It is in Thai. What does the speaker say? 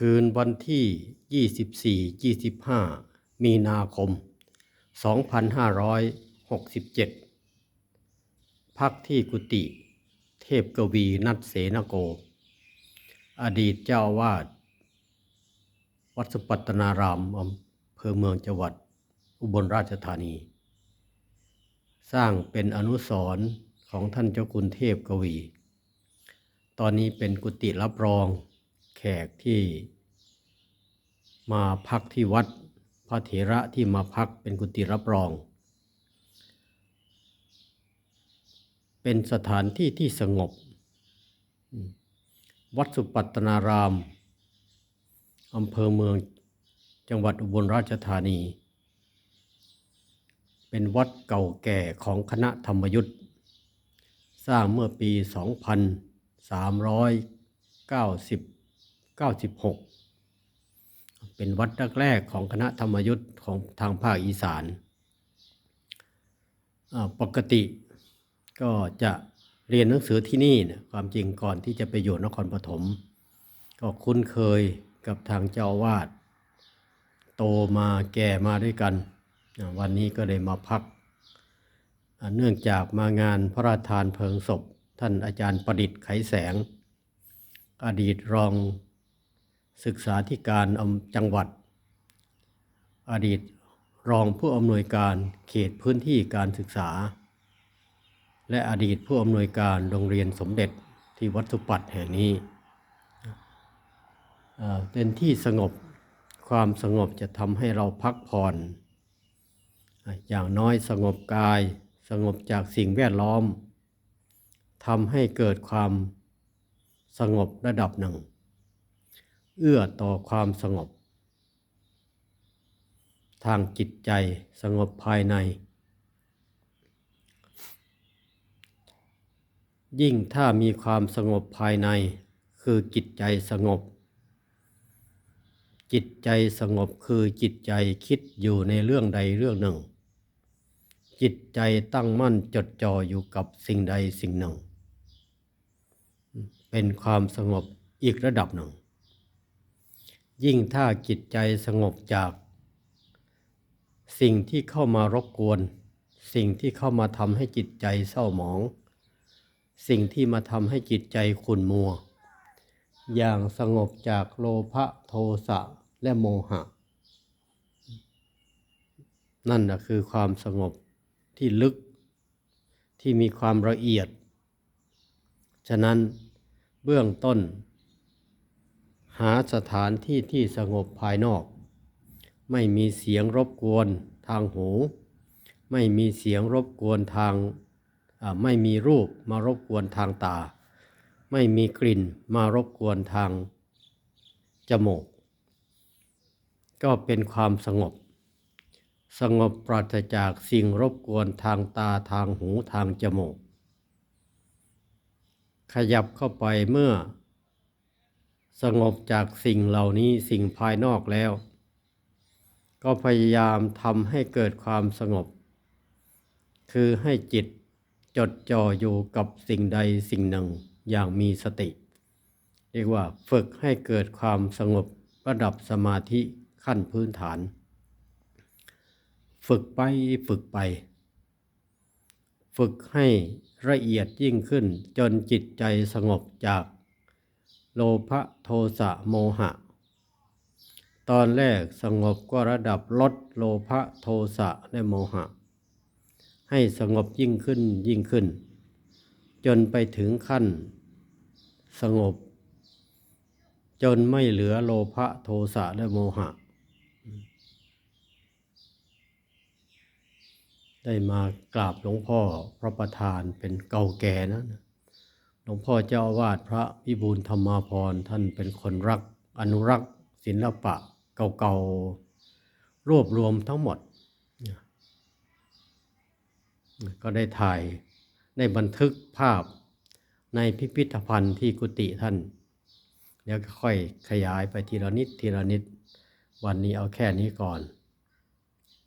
คืนวันที่ 24-25 มีนาคม 2567 พักที่กุฏิเทพกวีนัทเสนโก อดีตเจ้าวาด วัดสุปัตตนารามอำเภอเมืองจังหวัด อุบลราชธานี สร้างเป็นอนุสรณ์ของท่านเจ้าคุณเทพกวี ตอนนี้เป็นกุฏิรับรอง กที่มาพักที่วัดพระเถระที่มาพักเป็นกุฏิรับรอง เป็นสถานที่ที่สงบ วัดสุปัตตนารามอำเภอเมืองจังหวัดอุบลราชธานี เป็นวัดเก่าแก่ของคณะธรรมยุทธ์สร้างเมื่อปี 2396 เป็นวัดแรกๆของคณะธรรมยุทธ์ของทางภาคอีสาน ปกติก็จะเรียนหนังสือที่นี่นี่ยความจริงก่อนที่จะไปอยู่นครปฐมก็คุ้นเคยกับทางเจ้าวาสโตมาแก่มาด้วยกัน วันนี้ก็เลยมาพัก เนื่องจากมางานพระราชทานเพลิงศพ ท่านอาจารย์ประดิษฐ์ไขแสง อดีตรอง ศึกษาธิการอำจังหวัด อดีตรองผู้อำนวยการเขตพื้นที่การศึกษา และอดีตผู้อำนวยการโรงเรียนสมเด็จที่วัดสุปัตแห่งนี้เป็นที่สงบความสงบจะทำให้เราพักผ่อน อย่างน้อยสงบกายสงบจากสิ่งแวดล้อมทำให้เกิดความสงบระดับหนึ่ง เอื้อต่อความสงบ ทางจิตใจสงบภายใน ยิ่งถ้ามีความสงบภายใน คือจิตใจสงบ จิตใจสงบคือจิตใจคิดอยู่ในเรื่องใดเรื่องหนึ่ง จิตใจตั้งมั่นจดจ่ออยู่กับสิ่งใดสิ่งหนึ่ง เป็นความสงบอีกระดับหนึ่ง ยิ่งถ้าจิตใจสงบจาก สิ่งที่เข้ามารบกวน สิ่งที่เข้ามาทำให้จิตใจเศร้าหมอง สิ่งที่มาทำให้จิตใจขุ่นมัว อย่างสงบจากโลภะโทสะและโมหะ นั่นนะคือความสงบที่ลึกที่มีความละเอียด ฉะนั้นเบื้องต้น หาสถานที่ที่สงบภายนอก ไม่มีเสียงรบกวนทางหู ไม่มีเสียงรบกวนทางไม่มีรูปมารบกวนทางตา ไม่มีกลิ่นมารบกวนทางจมูก ก็เป็นความสงบ สงบปราศจากสิ่งรบกวนทางตาทางหูทางจมูก ขยับเข้าไปเมื่อ สงบจากสิ่งเหล่านี้สิ่งภายนอกแล้ว ก็พยายามทำให้เกิดความสงบ คือให้จิตจดจ่ออยู่กับสิ่งใดสิ่งหนึ่งอย่างมีสติ เรียกว่าฝึกให้เกิดความสงบระดับสมาธิขั้นพื้นฐาน ฝึกไปฝึกไป ฝึกให้ละเอียดยิ่งขึ้นจนจิตใจสงบจาก โลภะโทสะโมหะ ตอนแรกสงบก็ระดับลดโลภะโทสะและโมหะ ให้สงบยิ่งขึ้นยิ่งขึ้น จนไปถึงขั้น สงบ จนไม่เหลือโลภะโทสะและโมหะ ได้มากราบหลวงพ่อพระประธานเป็นเก่าแก่นะ หลวงพ่อเจ้าอาวาสพระพิบูลธรรมาพรณ์ท่านเป็นคนรักอนุรักษ์ ศิลปะเก่าๆรวบรวมทั้งหมด ก็ได้ถ่ายได้บันทึกภาพในพิพิธภัณฑ์ที่กุฏิท่านเดี๋ยวค่อยขยายไปทีละนิดทีละนิด วันนี้เอาแค่นี้ก่อน